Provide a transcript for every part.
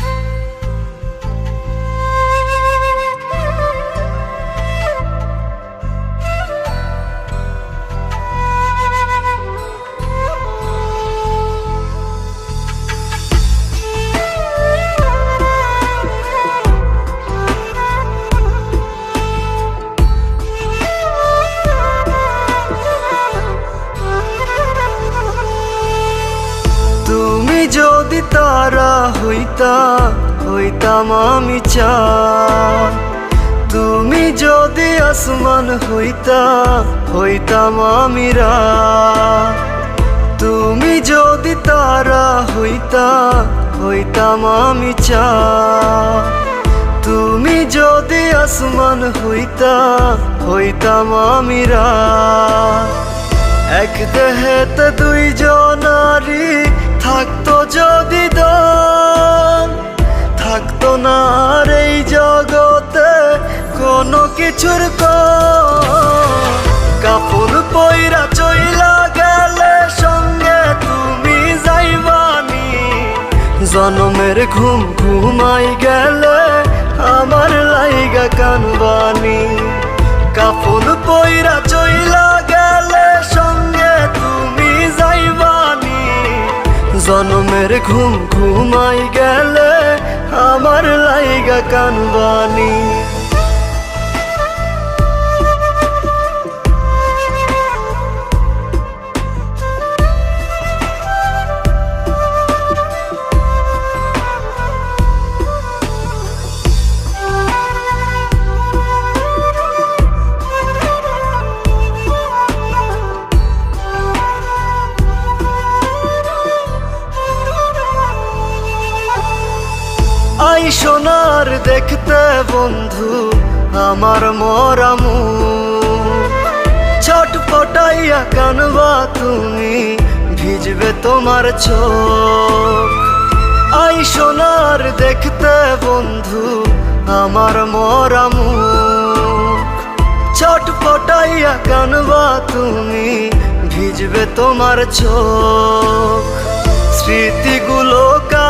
Oh, তারা হইতা, হইতাম আমি চা তুমি যদি আসমান হইতা, হইতাম আমি রাত। তুমি যদি তারা হইতা, হইতাম আমি চা তুমি যদি আসমান হইতা, হইতাম আমি রাত। এক দেহেতে দুইজনারি থাকতো কম কাপড় পইরা চইলা গেলে সঙ্গে তুমি যাইবানি। জনমের ঘুম ঘুমাই গেলে আমার লাইগা কানবানি। কাপড় পয়রা চইলা গেলে সঙ্গে তুমি যাইবানি। জনমের ঘুম ঘুমাই গেলে আমার লাইগা কানবানি। আই সোনার দেখতে বন্ধু, আমার মরামু। ছটপটাইয়া কানবা তুমি, ভিজবে তোমার চোখ। আই সোনার দেখতে বন্ধু, আমার মরামু। ছটপটাইয়া কানবা তুমি, ভিজবে তোমার চোখ। স্মৃতিগুলো কাদাবে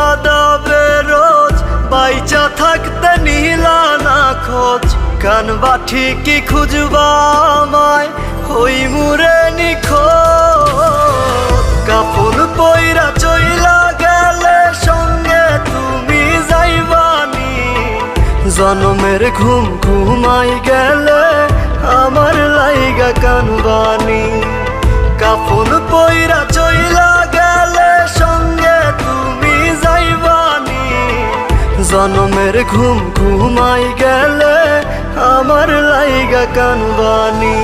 কানবা ঠিকই খুঁজবা আমায় হই মুরে নিখো কাপড় পইরা চইলা গেলে সঙ্গে তুমি যাইবানি জনমের ঘুম ঘুমাই গেলে আমার লাইগা কানবানি কাপড় পইরা জনমের ঘুম ঘুমাই গেলে আমার লাইগা কানবানি